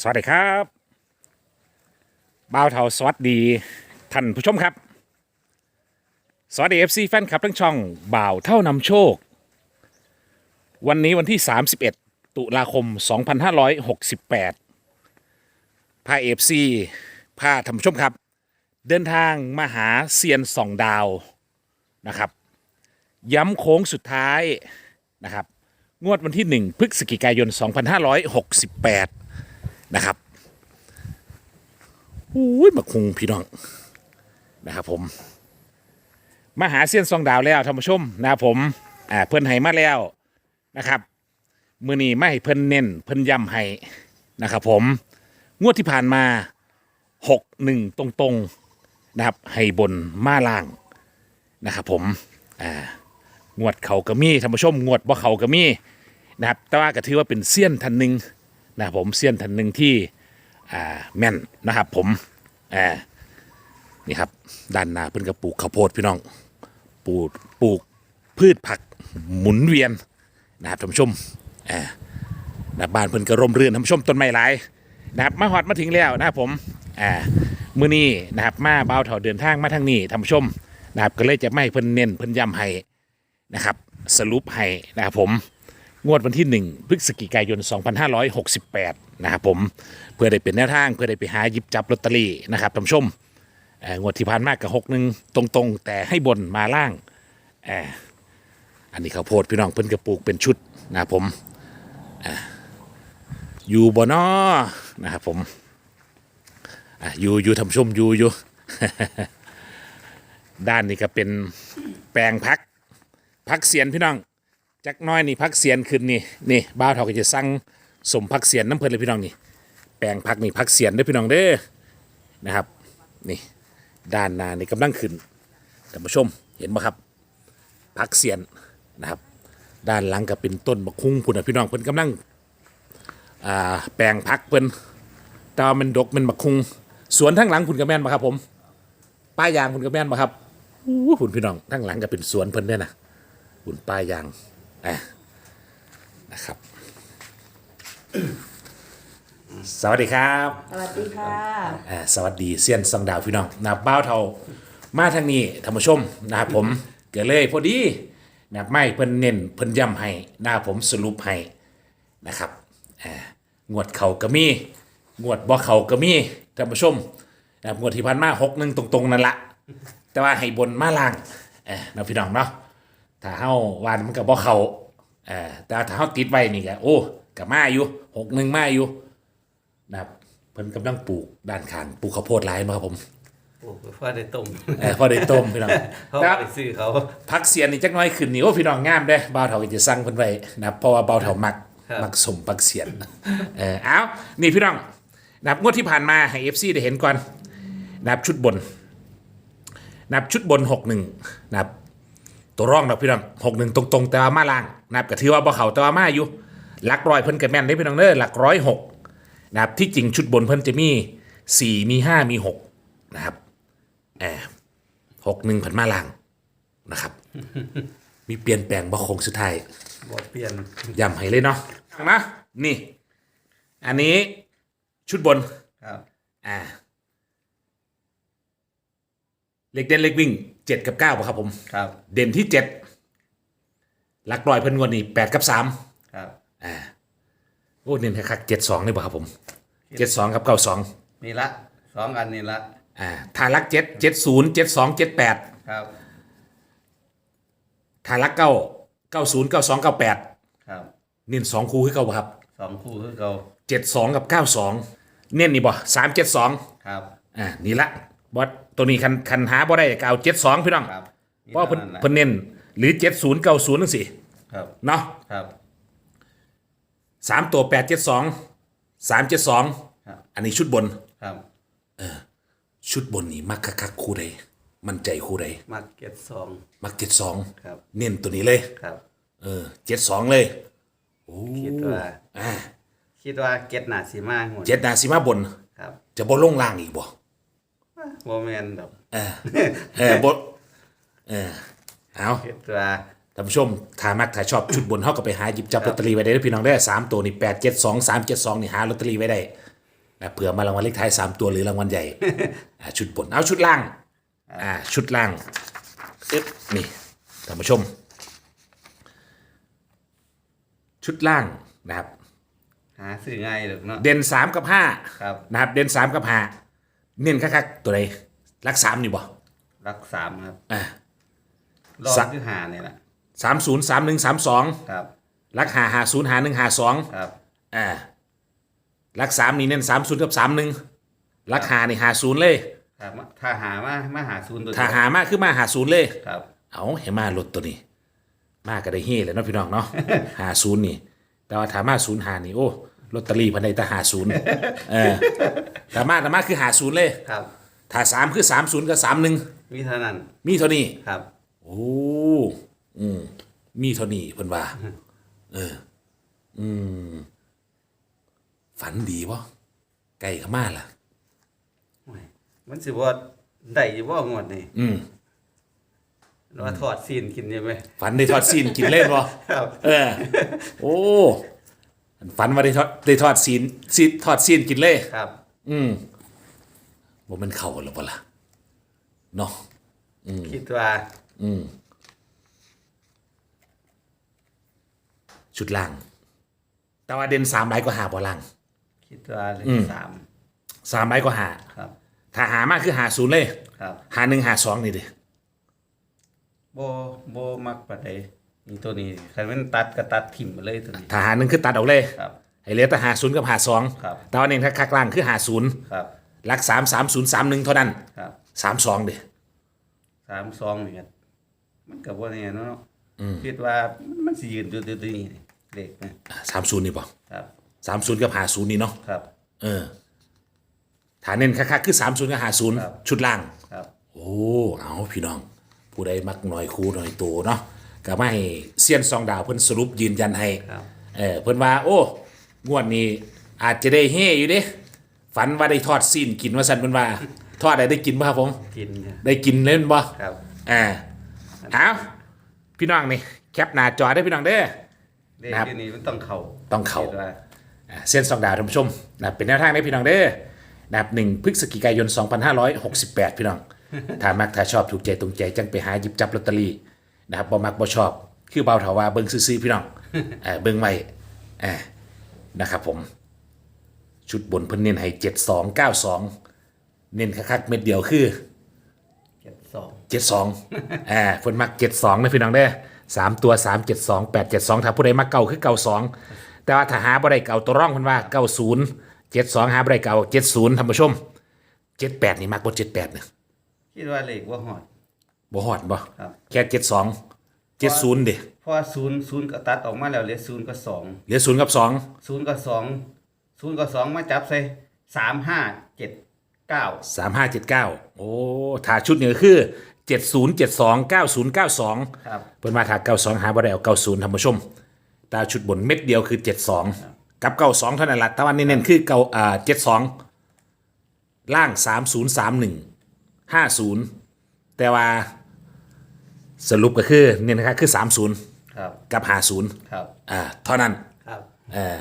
สวัสดีครับบ่าวเทาสวัสดีท่านผู้ชมครับ สวัสดี FC แฟนคลับทั้งช่องบ่าวเท่านำโชค วันนี้วันที่ 31 ตุลาคม 2568พาเอฟซีพาท่านผู้ชมครับ เดินทางมาหาเซียนสองดาวนะครับ ย้ำโค้งสุดท้ายนะครับ งวดวันที่ 1 พฤศจิกายน 2568 นะครับอุ้ยมาคุงพี่น้องนะครับผมมาหาเซียนซองดาวแล้วท่านผู้ชมนะครับผมอ่าเพิ่นให้มาแล้วนะครับ มือนี้ไม่เพิ่นเน้นเพิ่นย้ำให้นะครับ ผมงวดที่ผ่านมา6 1ตรงๆนะครับ ให้บนมาล่างนะครับผมอ่างวดเขาก็มีท่านผู้ชมงวดบ่เขาก็มีนะครับ แต่ว่าก็ถือว่าเป็นเซียนท่านหนึ่ง นะครับผมเซียนท่านหนึ่งที่อ่าแม่นนะครับผมอ่านี่ครับด้านหน้าเพิ่นก็ปลูกข้าวโพดพี่น้องปลูกปลูกพืชผักหมุนเวียนนะครับท่านผู้ชมอ่านะบ้านเพิ่นก็ร่มรื่นท่านผู้ชมต้นไม้หลายนะครับมาฮอดมาถึงแล้วนะครับผมอ่ามื้อนี้นะครับมาเบาเถาเดินทางมาทางนี้ท่านผู้ชมนะครับก็เลยจะไม่เพิ่นเน้นเพิ่นย้ำให้นะครับ สรุปให้นะครับผม งวดวันที่ 1 พฤศจิกายน 2568 นะครับผมเพื่อได้เป็นแนวทาง เพื่อได้ไปหาหยิบจับลอตเตอรี่นะครับท่านผู้ชมเอ่องวดที่ผ่านมากกับหกหนึ่งตรงๆ แต่ให้บนมาล่างเอ่ออันนี้ข้าวโพดพี่น้องเพิ่นกระปลูกเป็นชุดนะครับผมอ่าอยู่บนอนะครับผมอะอยู่อยู่ทำชมอยู่อยู่ ด้านนี้ก็เป็นแปลงพัก พักเสียนพี่น้อง จักน้อยนี่พักเสียนขึ้นนี่นี่บ้าวเท่าก็จะสั่งสมพักเสียนน้ำเพลินเลยพี่น้องนี่แปลงพักนี่พักเสียนเด้อพี่น้องเด้อนะครับนี่ด้านหน้านี่กำลังขึ้นท่านผู้ชมเห็นไหมครับพักเสียนนะครับ ด้านหลังก็เป็นต้นบักคุ้งพุ่นนะพี่น้องเพิ่นกำลังอ่าแปลงพักเพิ่นแตว่ามันดกมันบักคุ้งสวนทั้งหลังคุณกระแมนมาครับผม ป้ายยางคุณกระแมนมาครับอู้หุ่นพี่น้องทั้งหลังก็เป็นสวนเพิ่นเนี่ยนะหุ่นป้ายยาง อะนะครับ สวัสดีครับสวัสดีค่ะ อ่าสวัสดีเซียนสังดาวพี่น้องนะครับบ้าวเทามาทางนี้ท่านผู้ชมนะครับผมเกิดเลยพอดีนะครับไม่เพิ่นเน้นเพิ่นย้ำให้นะครับผมสรุปให้นะครับอ่างวดเขาก็มีงวดบ่เขาก็มีท่านผู้ชมนะครับงวดที่ผ่านมาหกหนึ่งตรงๆนั่นละแต่ว่าให้บนมาล่างเออนะพี่น้องเนาะ ถ้าเฮาวานมันก็บ่เข้าเอ่อแต่ถ้าเฮาติดไว้นี่ก็โอ้ก็มาอยู่หกหนึ่งมาอยู่นะครับเพิ่นกำลังปลูกด้านข้างปลูกข้าวโพดหลายมาครับผมโอ้พ่อได้ต้มเออพอได้ต้มพี่น้องเขาครับไปซื้อเขาพักเสียนนี่จักหน้อยขึ้นนี่โอ้พี่น้องงามเด้บ่าวเฒ่าก็จะสั่งเพิ่นไว้นะครับเพราะว่าบ่าวเฒ่ามักมักสมพักเสียนเออเอานี่พี่น้องนะครับงวดที่ผ่านมาให้ FC ได้เห็นก่อนนะครับชุดบนนะครับชุดบน 61นะครับ ตัวร่องดอกพี่น้องหกหนึ่งตรงๆ แต่ว่ามาล่างนะครับก็ถือว่าบ่เขาแต่ว่ามาอยู่ หลักร้อยเพิ่นกับแม่นได้พี่น้องเด้อหลักร้อยหกนะครับที่จริงชุดบนเพิ่นจะมีสี่มีห้ามีหกนะครับแอบหกหนึ่งผันมาล่างนะครับ มีเปลี่ยนแปลงบ่โคงสุดท้ายบอเปลี่ยนย้ำให้เลยเนาะนะนี่ อันนี้ชุดบนครับ อ่า เล็กเด่นเล็กวิ่งเจ็ดกับเก้าป่ะครับผม ครับ เด่นที่เจ็ดหลักร้อยเพิ่นงวดนี่แปดกับสามครับ อ่าโอ้เน้นคักเจ็ดสองเลยป่ะครับผมเจ็ดสองกับเก้าสองนี่ละสองอันนี่ละอ่าถ้าลักเจ็ดเจ็ดศูนย์เจ็ดสองเจ็ดแปดครับ ถ้าลักเก้าเก้าศูนย์เก้าสองเก้าแปดครับเน้นสองคู่ให้เก้าบ่ครับสองคู่คือเขาเจ็ดสองกับเก้าสองเน้นนี่บ่สามเจ็ดสองครับอ่านี่ละ บอสตัวนี้คันคันหาบ่ได้ก็เอาเจ็ดสองพี่น้องครับเพราะว่าเพิ่นท่แหละเพิ่นเน้นหรือเจ็ดศูนย์เก้าศูนย์นั่นสิครับเนาะครับสามตัวแปดเจ็ดสองสามเจ็ดสองครับอันนี้ชุดบน ครับชุดบนนี่มักคักๆคู่ใดมั่นใจคู่ใดมาร์เก็ตสอง มักเจ็ดสองครับ เน้นตัวนี้เลยครับ เออเจ็ดสองเลยโอ้คิดว่า อ่าคิดว่าเก็ตหนาสีมาหมดเจ็ดนาสิมาบน ครับ จะบนลงล่างอีกบ่ โมเมนแบบเออเออบนเออเอาคิดว่าท่านผู้ชมถ้ามักถ้าชอบชุดบนเฮาก็ไปหาหยิบจับลอตเตอรี่ไว้ได้เด้อพี่น้องได้อสามตัวนี่แปดเจ็ดสองสามเจ็ดสองนี่หาลอตเตอรี่ไว้ได้นะเผื่อมารางวัลเลขท้ายสามตัวหรือรางวัลใหญ่ อ่าชุดบนเอาชุดล่าง อ่า ชุดล่างอึ๊บนี่ท่านผู้ชม ชุดล่างนะครับ หาซื้อง่ายหรอกเนาะเด่นสามกับห้าครับ นะครับ เด่นสามกับห้า เน้นคักๆตัวใดรักสามนี่บ่รักสามครับอ่า รอบสะคือหาเนี่ยแหละสามศูนย์สามหนึ่งสามสองครับรักหาหาศูนย์หาหนึ่งหาสองครับอ่ารักสามนี่เน้นสามศูนย์กับสามหนึ่งรักหานี่หาศูนย์เลย ครับถ้าหามามาหาศูนย์ตัวเดียวถ้าหามากขึ้นมาหาศูนย์เลย ครับ เอาให้มาลดตัวนี้ มากก็ได้เฮ่เลยเนาะพี่น้องเนาะ หาศูนย์นี่ แต่ว่าถามาศูนย์หานี่โอ้ ลอตเตอรี่พันใดแต่หาศูนย์เออถามาถามาคือหาศูนย์เลยครับ ถ้าสามคือสามศูนย์กับสามหนึ่งมีเท่านั้นมีเท่านี้ ครับ โอ้อืมมีเท่านี้เพิ่นว่า เออ อืม ฝันดีบ่ไก่ขมาล่ะ โอ้ยมันสิว่าได้อยู่ว่างวดนี่อืมว่าทอดซีนกินใช่ไหมฝันได้ทอดซีนกินเล่นบ่ครับ เออ โอ้ ฝันว่าได้ทอดได้ทอดซีนซีทอดซีนกินเลยครับ อืมบ่มันเข้าหรอบ่ล่ะเนาะคิดว่า อืมชุดล่าง แต่ว่าเด่นสามใบก็หาบ่ล่าง คิดว่าเลขอืมสามสามใบก็หาครับ ถ้าหามากคือหาศูนย์เลย ครับ หาหนึ่งหาสองนี่ดิโบโบมักปานใด นี่ตัวนี้คันมันตัดก็ตัดถิ่มไปเลยตัวนี้ถ้าหาหนึ่งคือตัดออกเลยครับ ให้เหลือแต่หาศูนย์กับหาสองครับ แต่ว่าเน้นคักๆล่างคือหาศูนย์ครับหลักสามสามศูนย์สามหนึ่งเท่านั้นครับสามสองดิสามสองนี่ครับมันกับว่าเนี่ยเนาะคิดว่ามันสิยืนอยู่ตัวนี้เด็กนะสามศูนย์นี่ป่ะครับสามศูนย์กับหาศูนย์นี่เนาะครับ เออฐานเน้นคักๆคือสามศูนย์กับหาศูนย์ครับ ชุดล่าง ครับ โอ้ เอาพี่น้อง ผู้ใดมักหน่อยคูหน่อยโตเนาะ ก็ไม่ให้เซียนซองดาวเพิ่นสรุปยืนยันให้ครับ เออเพิ่นว่าโอ้งวดนี้อาจจะได้เฮอยู่เด้ฝันว่าได้ทอดซีนกินว่าซั่นเพิ่นว่า ทอดได้ได้กินบ่ครับผม กินเนี่ยได้กินเล่นบ่ครับ อ่าเอาพี่น้องนี่แคปหน้าจอได้พี่น้องเด้อเด็กนะครับที่นี่มันต้องเข่าต้องเข้า คิดว่าอ่าเส้นสองดาวท่านผู้ชมนะเป็นแนวทางให้พี่น้องเด้อนะครับหนึ่งพฤศจิกายน 2568 พี่น้อง ถ้ามักถ้าชอบถูกใจตรงใจจังไปหาหยิบจับลอตเตอรี่ นะครับบ่มักบ่ชอบ คือเบาเถาว่าเบิ่งซื่อๆพี่น้องเออเบิ่งไว้อ่านะครับผม ชุดบนเพิ่นเน้นให้7292เน้นคักๆเม็ดเดียวคือเก็บสองเจ็ดสองอ่าเพิ่นมักเจ็ดสองนะพี่น้องเด้อสามตัวสามเจ็ดสองแปดเจ็ดสองถ้าผู้ใดมักเก่าคือเก่าสองแต่ว่าถ้าหาบ่ได้เก่าตัวร่องเพิ่นว่าเก้าศูนย์เจ็ดสองหาบ่ได้เก่าเจ็ดศูนย์ท่านผู้ชมเจ็ดแปดนี่มักบ่เจ็ดแปดเนี่ยคิดว่าเลขว่าหอด บ่ฮอดบ่ครับ แค่เจ็ดสองเจ็ดศูนย์ดิเพราะว่าศูนย์ศูนย์ก็ตัดออกมาแล้วเหลือศูนย์กับสองเหลือศูนย์กับสองศูนย์กับสองศูนย์กับสองมาจับใส่สามห้าเจ็ดเก้าสามห้าเจ็ดเก้าโอ้ถ้าชุดนี้ก็คือเจ็ดศูนย์เจ็ดสองเก้าศูนย์เก้าสองครับ เพิ่นว่าถ้าเก้าสองหาบ่ได้เอาเก้าศูนย์ท่านผู้ชมแต่ชุดบนเม็ดเดียวคือเจ็ดสองกับเก้าสองเท่านั้นละแต่ว่าเน้นๆคือเก้าอ่าเจ็ดสองล่างสามศูนย์สามหนึ่งห้าศูนย์ แต่ว่าสรุปก็คือเน้นนะครับคือสามศูนย์ครับกับห้าศูนย์ครับอ่าเท่านั้นครับเออ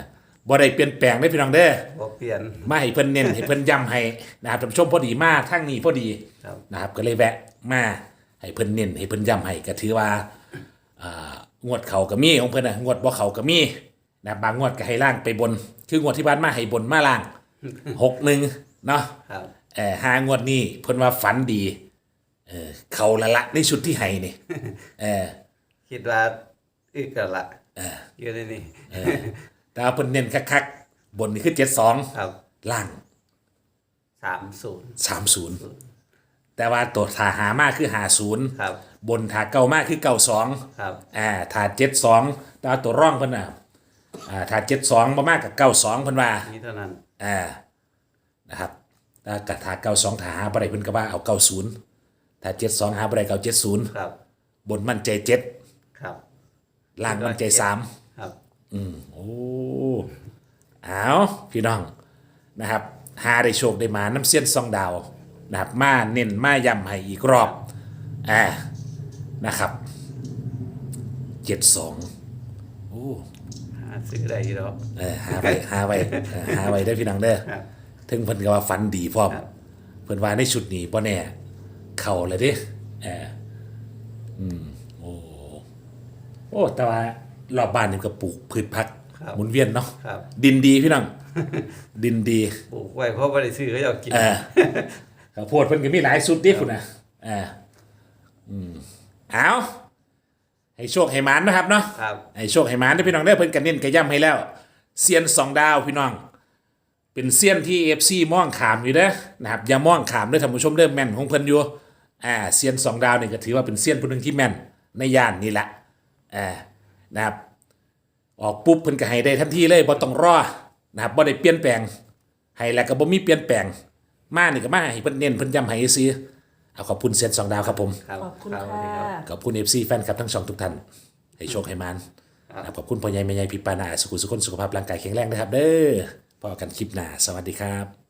บ่ได้เปลี่ยนแปลงได้อพี่น้องเด้อ บ่เปลี่ยน มาให้เพิ่นเน้น ให้เพิ่นย้ำให้นะครับท่านผู้ชมพอดีมากทั้งนี้พอดีครับ นะครับก็เลยแวะมาให้เพิ่นเน้นให้เพิ่นย้ำให้ก็ถือว่าอ่างวดเขาก็มีของเพิ่นน่ะงวดบ่เขาก็มีนะบางงวดก็ให้ล่างไปบน คืองวดที่บ้านมาให้บนมาล่าง หกหนึ่งเนาะครับ เออหางวดนี้เพิ่นว่าฝันดี เออเขาละละในชุดที่ให้นี่เออคิดว่าอึกกันละอยู่ในนี่เออแต่ว่าเพิ่นเน้นคักๆบนนี่คือ72ครับล่างสามศูนย์30แต่ว่าตัวถาหามากคือหาศูนย์ครับ บนถาเก่ามากคือเก่าสองครับอ่าถาเจ็ดสองแต่ว่าตัวร่องเพิ่นน่ะอ่าถาเจ็ดสองมามากกับเก้าสองเพิ่นว่า นี่เท่านั้น อ่า นะครับถ้ากับถาเก้าสองถาหาบ่ได้เพิ่นก็ว่าเอาเก้าศูนย์ ถ้าเจ็ดสองหาบ่ได้เก้าเจ็ดศูนย์ครับ บนมั่นใจเจ็ดครับ ล่างมั่นใจสามครับโอ้เอาพี่น้องนะครับหาได้โชคได้มาน้ำเส้นซองดาวนะครับมาเน้นมาย้ำให้อีกรอบอ่านะครับเจ็ดสองโอ้หาซื้อได้อยู่แล้วเออหาไว้หาไว้เออหาไว้ได้อพี่น้องเด้อครับ ถึงเพิ่นก็ว่าฝันดีพร้อมครับ เพิ่นว่าในชุดนี้บ่แน่ เข้าเลยเด้เอออืมโอ้โอ้แต่ว่ารอบบ้านนี่ก็ปลูกพืชผักครับหมุนเวียนเนาะครับ ดินดีพี่น้องดินดีปลูกไว้เพราะบ่ได้ซื้อเขาจะเอากินเออข้าวโพดเพิ่นก็มีหลายสุดเดิคุณนะเอออืมเอาให้โชคให้หมานนะครับเนาะครับให้โชคให้หมานได้อพี่น้องได้อเพิ่นกันเน้นกระย่ำให้แล้วเซียนสองดาวพี่น้อง เป็นเซียนที่เอฟซีมองขามอยู่เด้อนะครับอย่ามองขามเด้อท่านผู้ชมเด้อแม่นของเพิ่นอยู่ อ่าเซียนสองดาวนี่ก็ถือว่าเป็นเซียนผู้หนึงที่แม่นในย่านนี่แหละอ่านะครับออกปุ๊บเพิ่นก็ให้ได้ทันทีเลยบ่ต้องรอนะครับบ่ได้เปลี่ยนแปลงให้แล้วก็บ่มีเปลี่ยนแปลง มานี่ก็มาให้เพิ่นเน้นเพิ่นย้ำให้ซื้อเอาขอบคุณเซียนสองดาวครับผมครับขอบคุณรับสวัสดีค่ะรับขอบคุณ FC แฟนคลับทั้งสองทุกท่านให้โชคให้มันนะครับขอบคุณพ่อใหญ่แม่ใหญ่พี่ปานาสุขุสุขคนสุขภาพร่างกายแข็งแรงนะครับเด้อพอกันคลิปหน้าสวัสดีครับ